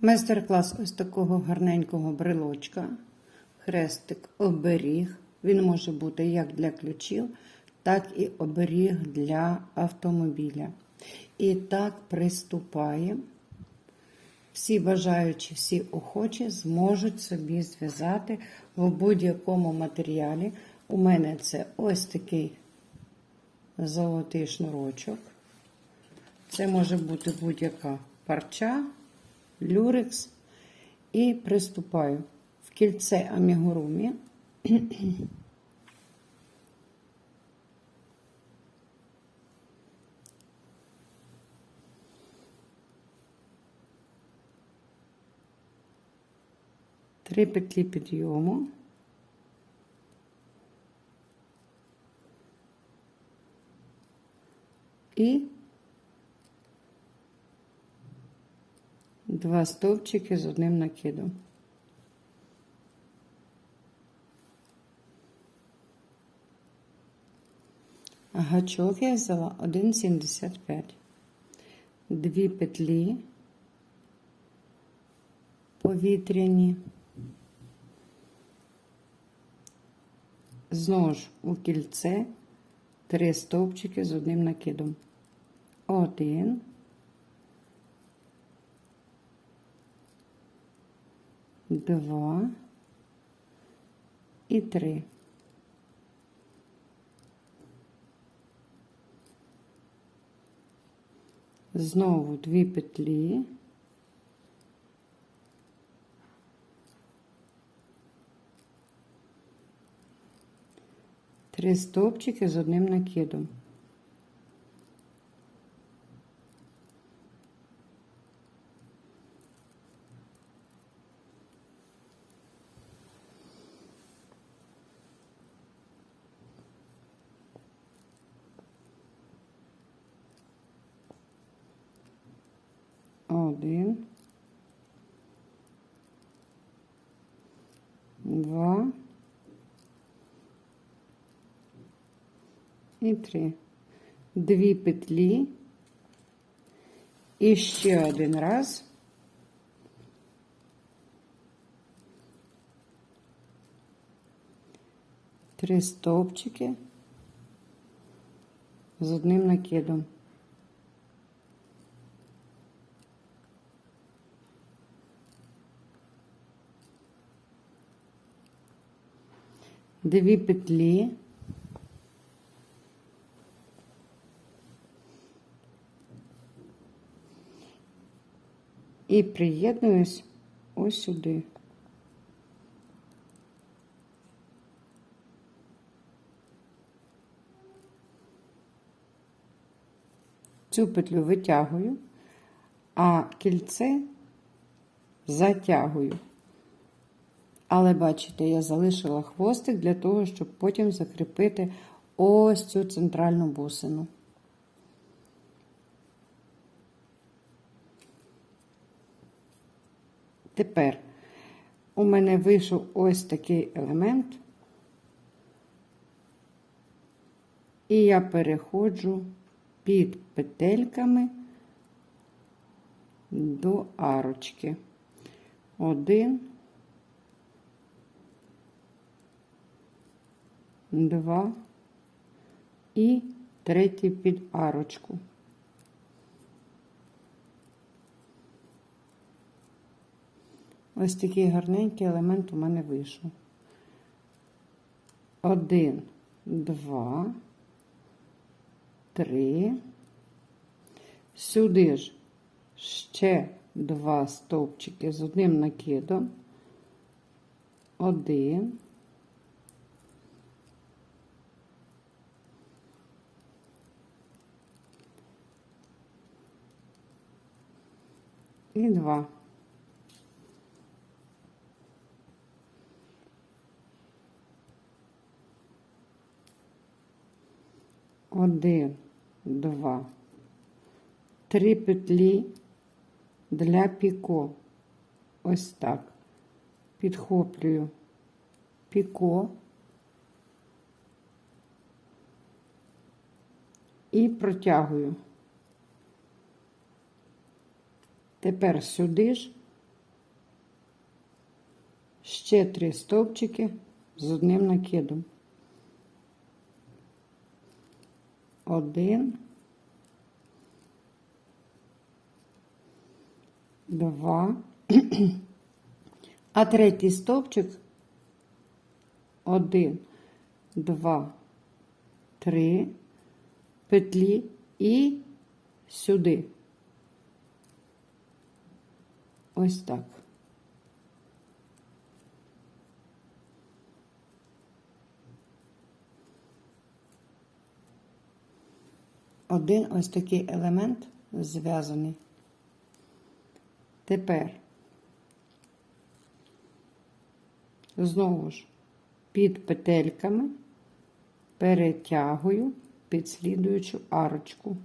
Майстер-клас ось такого гарненького брелочка. Хрестик оберіг. Він може бути як для ключів, так і оберіг для автомобіля. І так приступаємо. Всі бажаючі, всі охочі зможуть собі зв'язати в будь-якому матеріалі. У мене це ось такий золотий шнурочок. Це може бути будь-яка парча, люрекс. І приступаю в кільце амігурумі. Три петлі підйому. І два стовпчики з одним накидом. Гачок я взяла 1,75. Дві петлі повітряні. Знову ж у кільце три стовпчики з одним накидом. Один. Два і три. Знову дві петлі. Три стовпчики з одним накидом. Один. Два. І три. Дві петлі. І ще один раз. Три стовпчики з одним накидом. Дві петлі. І приєднуюсь ось сюди. Цю петлю витягую, а кільце затягую. Але бачите, я залишила хвостик для того, щоб потім закріпити ось цю центральну бусину. Тепер у мене вийшов ось такий елемент, і я переходжу під петельками до арочки. Один, два і третій під арочку. Ось такий гарненький елемент у мене вийшов. Один, два, три. Сюди ж ще два стовпчики з одним накидом. Один. І два. Один, два, три петлі для піко. Ось так. Підхоплюю піко і протягую. Тепер сюди ж. Ще три стовпчики з одним накидом. Один, два, а третій стовпчик. Один, два, три. Петлі. І сюди. Ось так. Один ось такий елемент зв'язаний. Тепер знову ж під петельками перетягую під слідуючу арочку.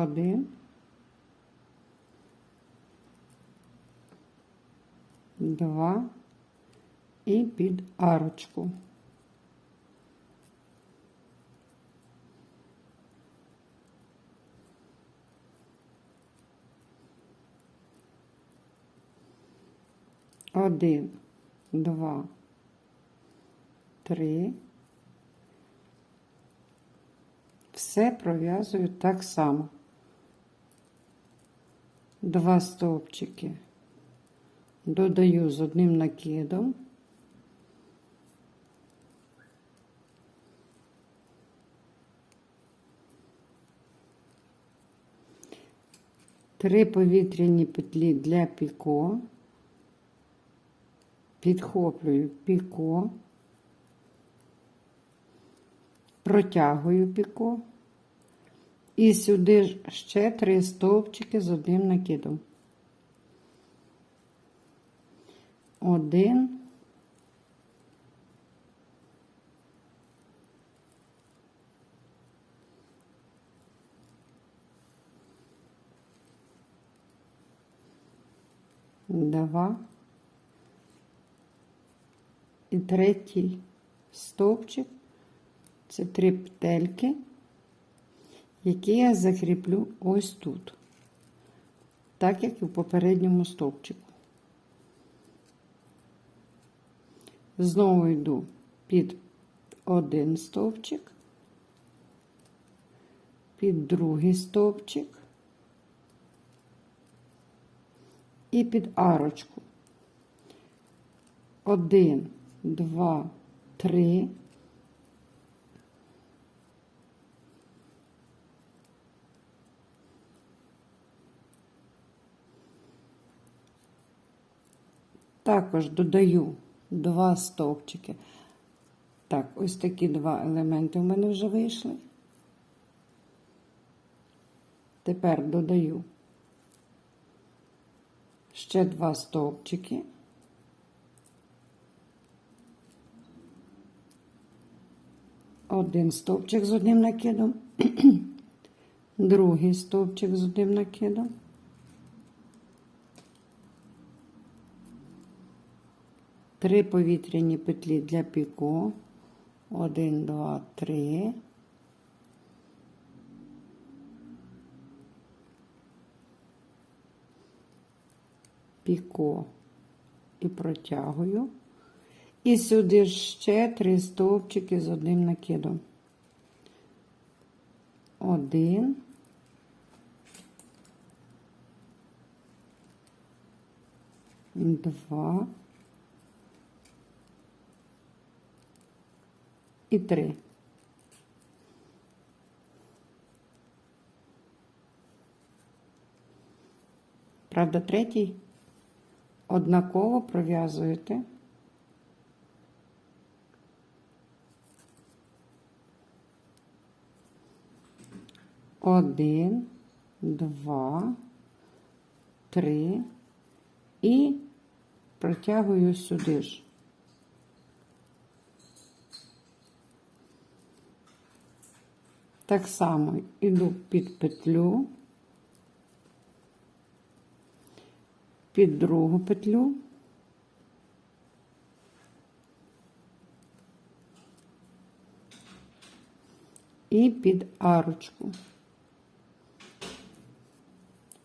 Один. Два і під арочку. Один, два, три. Все пров'язую так само. Два стовпчики додаю з одним накидом. Три повітряні петлі для піко, підхоплюю піко, протягую піко. І сюди ж ще три стовпчики з одним накидом. Один. Два. І третій стовпчик. Це три петельки які я закріплю ось тут, так як і в попередньому стовпчику. Знову йду під один стовпчик, під другий стовпчик і під арочку. Один, два, три. Також додаю два стовпчики. Так, ось такі два елементи в мене вже вийшли. Тепер додаю ще два стовпчики. Один стовпчик з одним накидом, другий стовпчик з одним накидом. Три повітряні петлі для піко. Один, два, три. Піко і протягую. І сюди ще три стовпчики з одним накидом. Один. Два. І 3. Правда, третій однаково пров'язуєте. Один, два, три і протягую сюди ж. Так само йду під петлю, під другу петлю. І під арочку.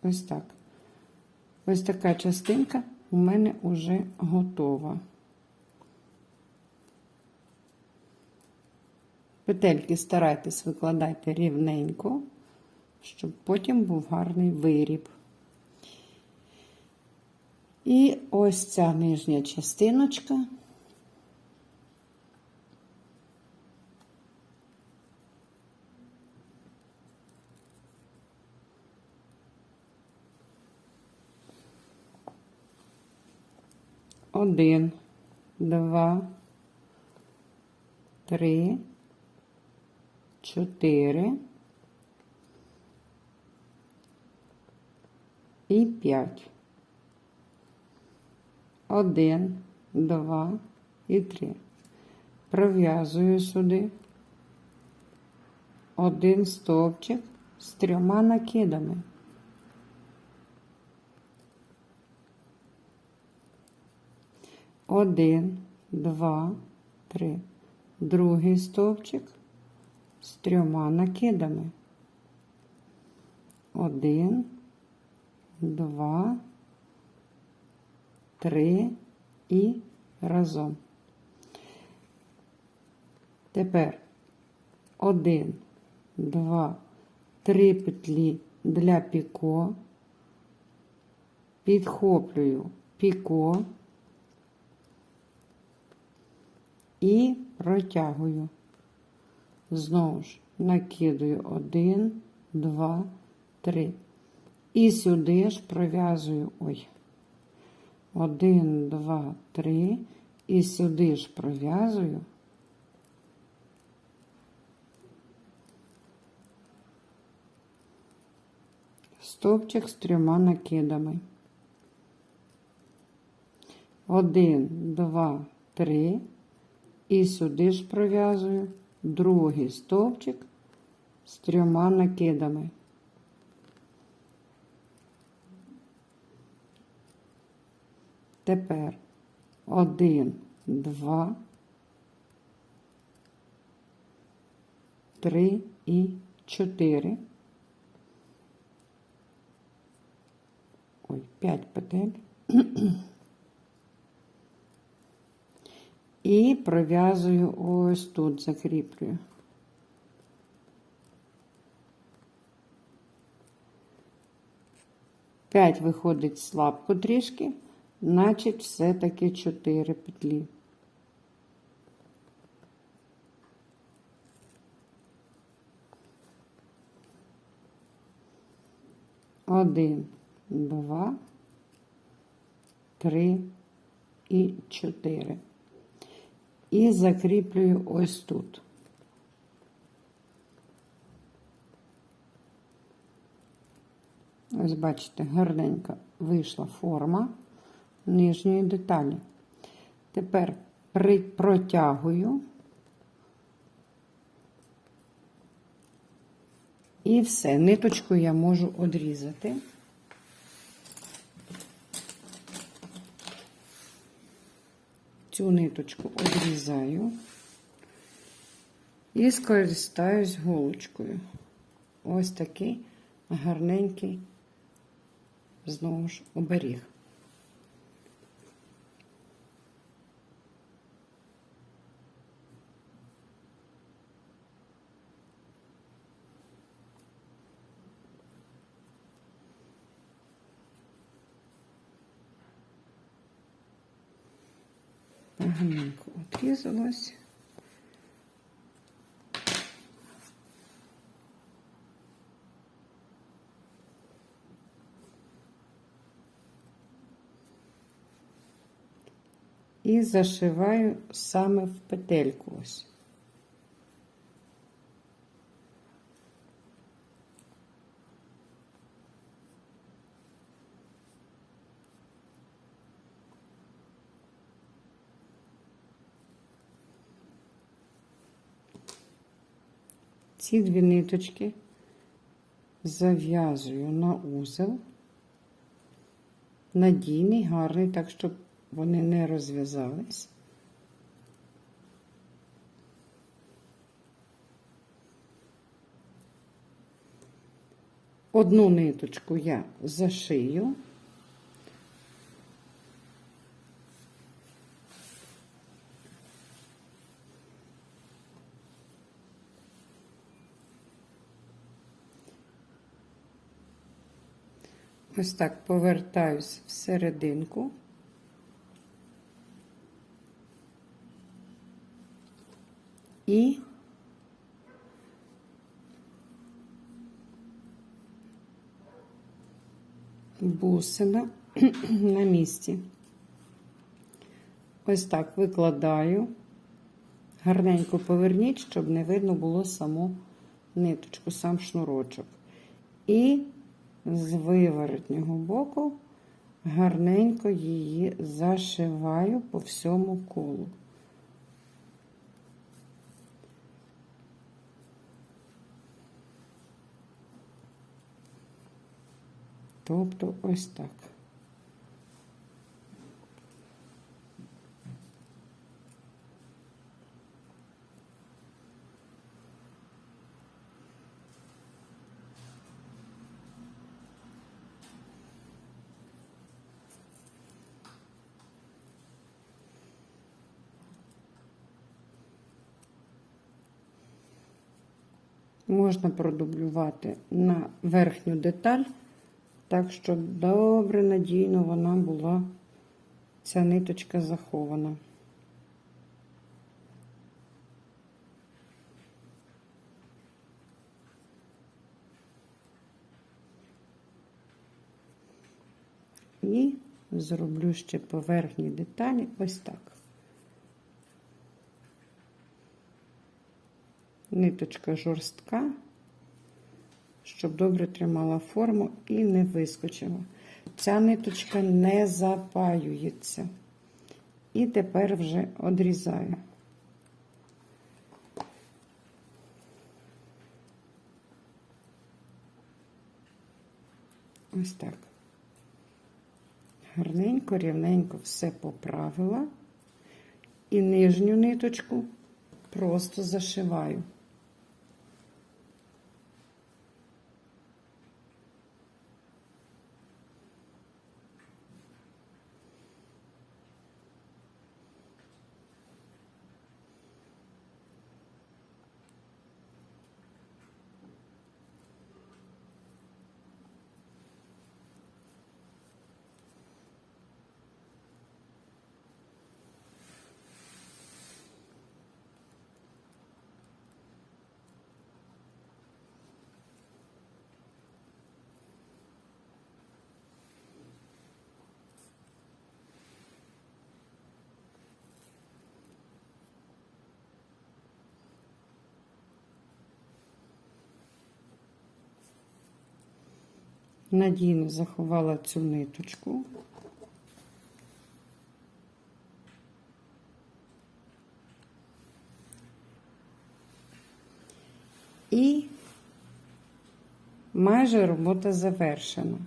Ось так. Ось така частинка у мене вже готова. Петельки старайтесь викладати рівненько, щоб потім був гарний виріб. І ось ця нижня частиночка. Один, два, три, чотири і п'ять. Один, два і три. Пров'язую сюди один стовпчик з трьома накидами. Один, два, три. Другий стовпчик з трьома накидами. Один, два, три і разом. Тепер один, два, три петлі для піко, підхоплюю піко і протягую. Знову ж накидаю один, два, три. І сюди ж пров'язую, ой, один, два, три. І сюди ж пров'язую. Стовпчик з трьома накидами. Один, два, три. І сюди ж пров'язую другий стовпчик з трьома накидами. Тепер один, два, три і чотири. Ой, п'ять петель. І пров'язую ось тут, закріплюю. П'ять виходить слабко трішки, значить все-таки чотири петлі. Один, два, три і чотири і закріплюю ось тут. Ось, бачите, гарненька вийшла форма нижньої деталі. Тепер протягую і все, ниточку я можу одрізати. Цю ниточку обрізаю і скористаюсь голочкою. Ось такий гарненький, знову ж, оберіг. Отрізалось. І зашиваю саме в петельку ось. ці дві ниточки зав'язую на узел, надійний, гарний, так, щоб вони не розв'язались. Одну ниточку я зашию. Ось так повертаюсь в. І бусина на місці. Ось так викладаю. Гарненько поверніть, щоб не видно було саму ниточку, сам шнурочок. І з виворотнього боку гарненько її зашиваю по всьому колу. Тобто ось так. Можна продублювати на верхню деталь, так, щоб добре надійно вона була, ця ниточка захована. І зроблю ще по верхній деталі ось так. Ниточка жорстка, щоб добре тримала форму і не вискочила. Ця ниточка не запаюється. І тепер вже одрізаю. Ось так. Гарненько, рівненько все поправила. І нижню ниточку просто зашиваю. Надійно заховала цю ниточку. І майже робота завершена.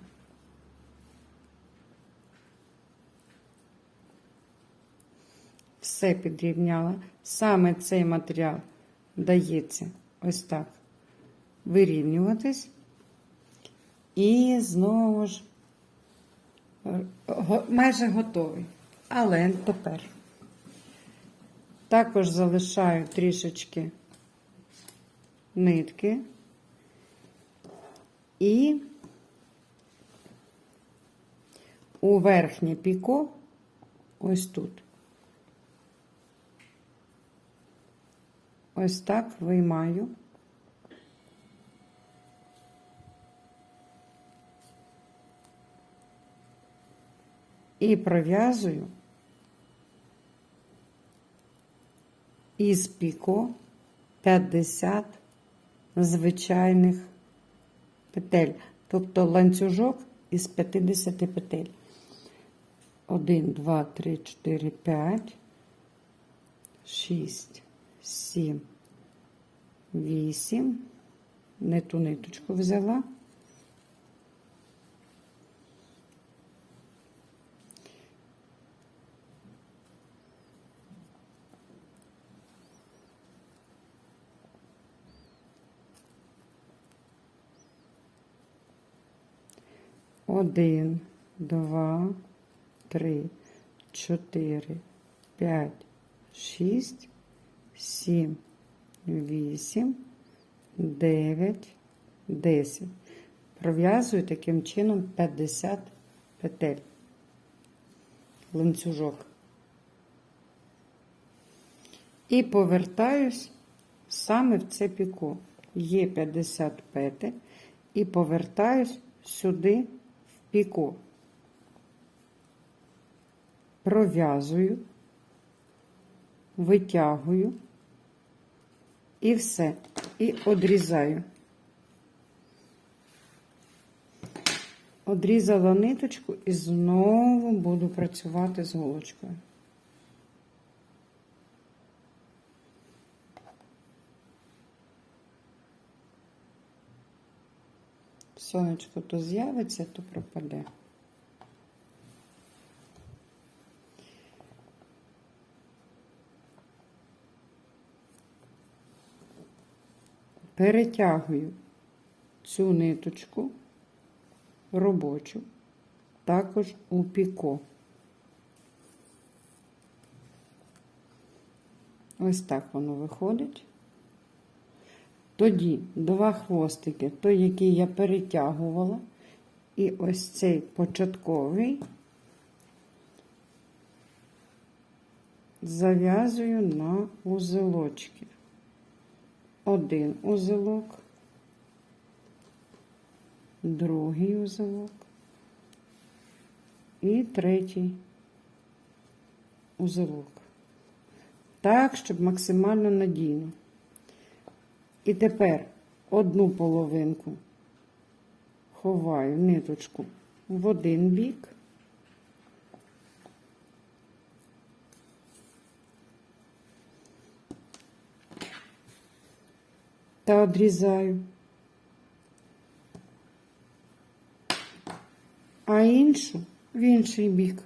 Все підрівняла. Саме цей матеріал дається ось так вирівнюватись. І знову ж майже готовий. Але тепер також залишаю трішечки нитки і у верхнє піко ось тут. Ось так виймаю. І пров'язую із піко 50 звичайних петель, тобто ланцюжок із 50 петель. 1, 2, 3, 4, 5, 6, 7, 8. Не ту ниточку взяла. Один, два, три, чотири, п'ять, шість, сім, вісім, дев'ять, десять. Пров'язую таким чином 50 петель. Ланцюжок. І повертаюсь саме в це піко. Є 50 петель. І повертаюсь сюди в піко. Пров'язую, витягую і все. І одрізаю. Одрізала ниточку і знову буду працювати з голочкою. Сонечко то з'явиться, то пропаде. Перетягую цю ниточку робочу, також у піко. Ось так воно виходить. Тоді два хвостики, той, який я перетягувала, і ось цей початковий зав'язую на узелочки. Один узелок, другий узелок і третій узелок. Так, щоб максимально надійно. І тепер одну половинку ховаю ниточку в один бік. Та одрізаю. А іншу в інший бік.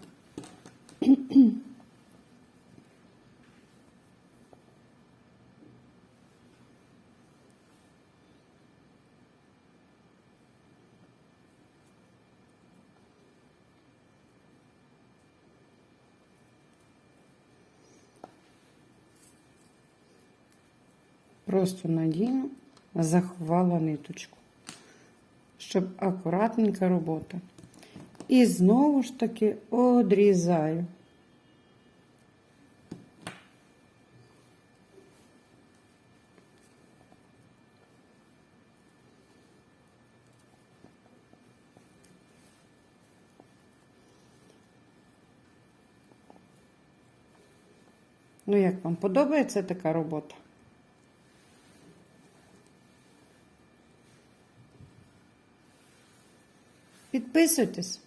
Просто надійно заховала ниточку, щоб акуратненька робота. І знову ж таки одрізаю. Ну, як вам подобається така робота? Besutas.